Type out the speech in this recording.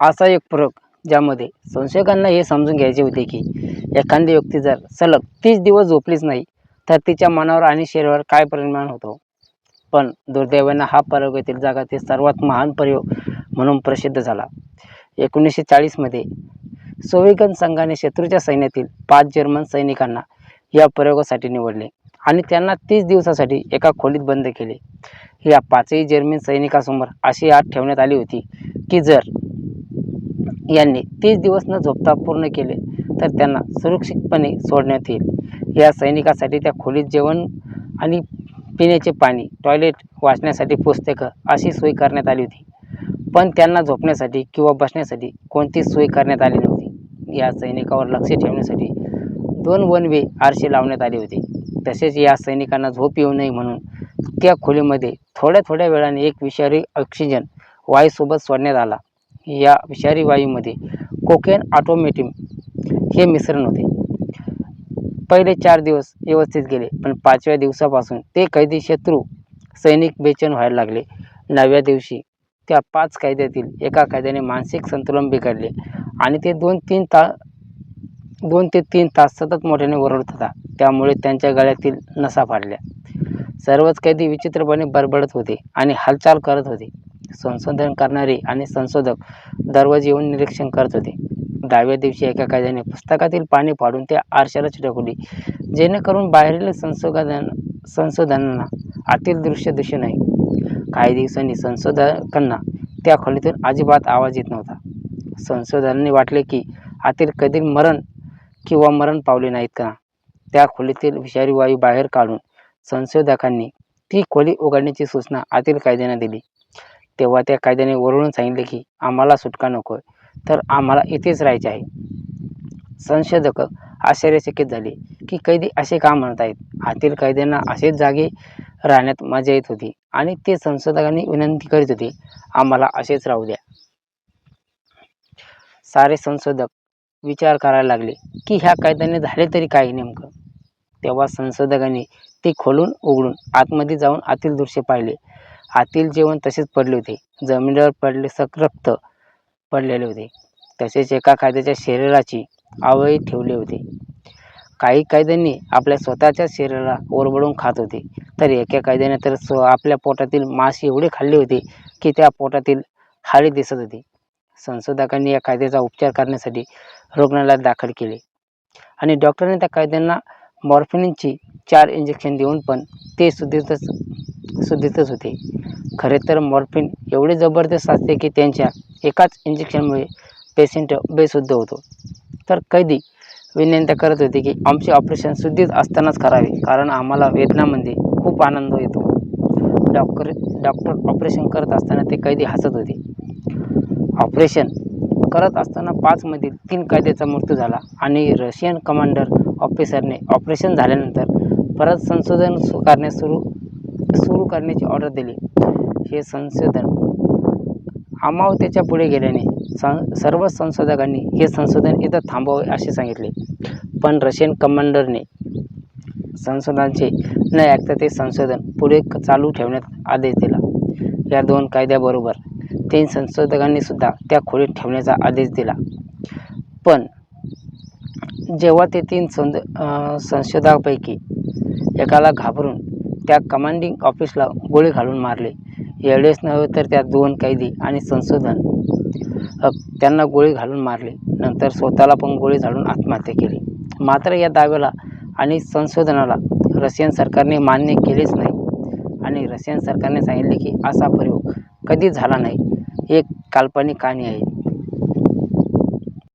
असा एक प्रयोग ज्यामध्ये संशोधकांना हे समजून घ्यायचे होते की एखादी व्यक्ती जर सलग तीस दिवस झोपलीच नाही तर तिच्या मनावर आणि शरीरावर काय परिणाम होतो? पण दुर्दैवानं हा प्रयोगातील जगातील सर्वात महान प्रयोग म्हणून प्रसिद्ध झाला. एकोणीसशे चाळीसमध्ये सोविगन संघाने शत्रूच्या सैन्यातील पाच जर्मन सैनिकांना या प्रयोगासाठी निवडले. आणि त्यांना तीस दिवसासाठी एका खोलीत बंद केले. या पाचही जर्मन सैनिकासमोर अशी आत ठेवण्यात आली होती की जर यांनी तीस दिवस न झोपता पूर्ण केले तर त्यांना सुरक्षितपणे सोडण्यात येईल. या सैनिकासाठी त्या खोलीत जेवण आणि पिण्याचे पाणी टॉयलेट वाचण्यासाठी पुस्तकं अशी सोय करण्यात आली होती. पण त्यांना झोपण्यासाठी किंवा बसण्यासाठी कोणतीच सोय करण्यात आली नव्हती. या सैनिकावर लक्ष ठेवण्यासाठी दोन वन वे आरशे लावण्यात आले होते. तसेच या सैनिकांना झोप येऊ नये म्हणून त्या खोलीमध्ये थोड्या थोड्या वेळाने एक विषारी ऑक्सिजन वायूसोबत सोडण्यात आला. या विषारी वायूमध्ये कोकेन ऑटोमेटिम हे मिश्रण होते. पहिले चार दिवस व्यवस्थित गेले पण पाचव्या दिवसापासून ते कैदी शत्रू सैनिक बेचैन व्हायला लागले. नवव्या दिवशी त्या पाच कैद्यातील एका कायद्याने मानसिक संतुलन बिघडले आणि ते दोन तीन ता दोन ते तीन तास सतत मोठ्याने ओरडत होता. त्यामुळे त्यांच्या गळ्यातील नसा फाडल्या. सर्वच कैदी विचित्रपणे बडबडत होते आणि हालचाल करत होते. संशोधन करणारे आणि संशोधक दररोज येऊन निरीक्षण करत होते. दहाव्या दिवशी एका कैद्याने पुस्तकातील पाणी फाडून त्या आरशाला चिटकवली जेणेकरून बाहेरील संशोधन संशोधनांना आतील दृश्य दिसू नये. काही दिवसांनी संशोधकांना त्या खोलीतून अजिबात आवाज येत नव्हता. संशोधनांनी वाटले की आतील कधी मरण किंवा मरण पावले नाहीत का? त्या खोलीतील विषारी वायू बाहेर काढून संशोधकांनी ती खोली उघडण्याची सूचना आतील कायद्याने दिली. तेव्हा त्या कायद्याने वरून सांगितले की आम्हाला सुटका नको तर आम्हाला इथेच राहायचे आहे. संशोधक आश्चर्यचकित झाले की कैदी असे का म्हणत आहेत? आतील कैद्यांना असेच जागे राहण्यात मजा येत होती आणि ते संशोधकांनी विनंती करीत होते आम्हाला असेच राहू द्या. सारे संशोधक विचार करायला लागले की ह्या कायद्याने झाले तरी काय नेमकं? तेव्हा संशोधकांनी ते खोलून उघडून आतमध्ये जाऊन आतील दृश्य पाहिले. आतील जेवण तसेच पडले होते. जमिनीवर पडले सक रक्त पडलेले होते. तसेच एका कायद्याच्या शरीराची आवळी ठेवले होते. काही कायद्यांनी आपल्या स्वतःच्या शरीराला ओरबडून खात होते. तर एका कायद्याने तर स्व आपल्या पोटातील मांस एवढे खाल्ले होते की त्या पोटातील हाळी दिसत होती. संशोधकांनी या कायद्याचा उपचार करण्यासाठी रुग्णालयात दाखल केले. आणि डॉक्टरांनी त्या कायद्यांना मॉर्फिनची चार इंजेक्शन देऊन पण ते सुद्धीतच सुद्धीतच होते. खरे तर मॉर्फिन एवढे जबरदस्त असते की त्यांच्या एकाच इंजेक्शनमुळे पेशंट बेशुद्ध होतो. तर कैदी विनंती करत होते की आमचे ऑपरेशन शुद्धीत असतानाच करावे कारण आम्हाला वेदनामध्ये खूप आनंद येतो. डॉक्टर डॉक्टर ऑपरेशन करत असताना ते कैदी हसत होते. ऑपरेशन करत असताना पाचमधील तीन कैद्याचा मृत्यू झाला आणि रशियन कमांडर ऑफिसरने ऑपरेशन झाल्यानंतर परत संशोधन करण्यास सुरू सुरू करण्याची ऑर्डर दिली. हे संशोधन अमावतेच्या पुढे गेल्याने सं सर्व संशोधकांनी हे संशोधन इथं थांबवावे असे सांगितले. पण रशियन कमांडरने संशोधनाचे न ऐकता ते संशोधन पुढे चालू ठेवण्यात आदेश दिला. या दोन कायद्याबरोबर तीन संशोधकांनी सुद्धा त्या खोलीत ठेवण्याचा आदेश दिला. पण जेव्हा ते तीन संद संशोधकापैकी एकाला घाबरून त्या कमांडिंग ऑफिसला गोळी घालून मारले. एवढेच नव्हे तर त्या दोन कैदी आणि संशोधन त्यांना गोळी घालून मारले. नंतर स्वतःला पण गोळी घालून आत्महत्या केली. मात्र या दाव्याला आणि संशोधनाला रशियन सरकारने मान्य केलेच नाही. आणि रशियन सरकारने सांगितले की असा प्रयोग कधीच झाला नाही. एक काल्पनिक कहाणी आहे.